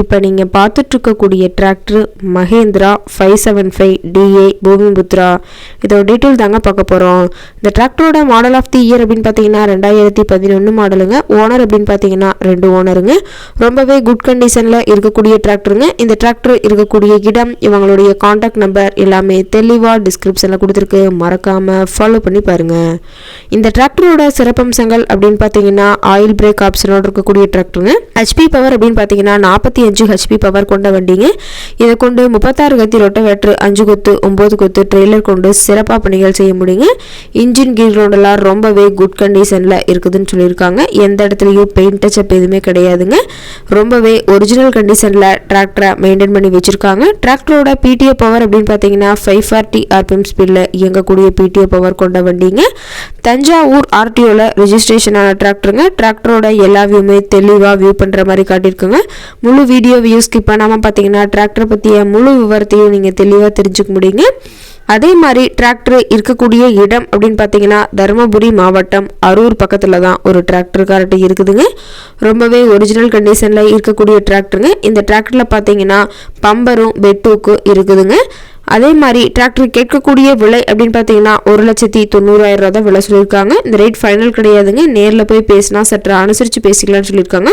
இப்போ நீங்கள் பார்த்துட்ருக்கக்கூடிய tractor Mahindra five seven five DA Bhoomiputra. இதோட டீட்டெயில் தாங்க பார்க்க போகிறோம் இந்த டிராக்டரோட மாடல் ஆஃப் தி இயர் அப்படின்னு பார்த்தீங்கன்னா ரெண்டாயிரத்தி பதினொன்று மாடலுங்க ஓனர் அப்படின்னு பார்த்தீங்கன்னா ரெண்டு ஓனருங்க ரொம்பவே குட் கண்டிஷனில் இருக்கக்கூடிய டிராக்டருங்க இந்த டிராக்டர் இருக்கக்கூடிய இடம் இவங்களுடைய காண்டாக்ட் நம்பர் எல்லாமே தெளிவாக டிஸ்கிரிப்ஷனில் கொடுத்துருக்கு. மறக்காமல் ஃபாலோ பண்ணி பாருங்கள் இந்த டிராக்டரோட சிறப்பம்சங்கள் அப்படின்னு பார்த்தீங்கன்னா ஆயில் பிரேக் ஆப்ஷனோட இருக்கக்கூடிய டிராக்டருங்க ஹெச்பி பவர் அப்படின்னு பார்த்தீங்கன்னா நாற்பத்தி அஞ்சு ஹெச்பி பவர் கொண்ட வண்டிங்க. இதை கொண்டு முப்பத்தாறு கத்தி ரொட்டவேட்ரு அஞ்சு கொத்து ஒம்பது கொத்து ட்ரெய்லர் கொண்டு சிறப்பாக பணிகள் செய்ய முடியுங்க. இன்ஜின் கீர் ரோடெல்லாம் ரொம்பவே குட் கண்டிஷனில் இருக்குதுன்னு சொல்லியிருக்காங்க. எந்த இடத்துலையும் பெயிண்ட் டச்சப் எதுவுமே கிடையாதுங்க. ரொம்பவே ஒரிஜினல் கண்டிஷனில் டிராக்டரை மெயின்டைன் பண்ணி வச்சுருக்காங்க. டிராக்டரோட பிடிஓ பவர் அப்படின்னு பார்த்தீங்கன்னா ஃபைவ் ஃபார்ட்டி ஆர்பிஎம் ஸ்பீடில் இயங்கக்கூடிய பிடிஓ பவர் கொண்ட வண்டிங்க. தஞ்சாவூர் ஆர்டிஓவில் ரிஜிஸ்ட்ரேஷன் ஆன டிராக்டருங்க டிராக்டரோட எல்லா வியூமே தெளிவாக வியூ பண்ணுற மாதிரி காட்டியிருக்குங்க. முழு வீடியோ வியூ ஸ்கிப் பண்ணாமல் பார்த்தீங்கன்னா டிராக்டர் பற்றிய முழு விவரத்தையும் நீங்கள் தெளிவாக தெரிஞ்சுக்க முடியுங்க. அதே மாதிரி டிராக்டர் இருக்கக்கூடிய இடம் அப்படின்னு பார்த்தீங்கன்னா தருமபுரி மாவட்டம் அரூர் பக்கத்தில் தான் ஒரு டிராக்டர் கார்ட்டு இருக்குதுங்க. ரொம்பவே ஒரிஜினல் கண்டிஷனில் இருக்கக்கூடிய டிராக்டருங்க இந்த டிராக்டரில் பார்த்தீங்கன்னா பம்பரும் பெட்டூக்கும் இருக்குதுங்க. அதே மாதிரி டிராக்டர் கேட்கக்கூடிய விலை அப்படின்னு பார்த்தீங்கன்னா ஒரு லட்சத்தி தொண்ணூறாயிரம் ரூபா தான் விலை சொல்லியிருக்காங்க. இந்த ரேட் ஃபைனல் கிடையாதுங்க. நேரில் போய் பேசினா சற்று அனுசரித்து பேசிக்கலாம்னு சொல்லியிருக்காங்க.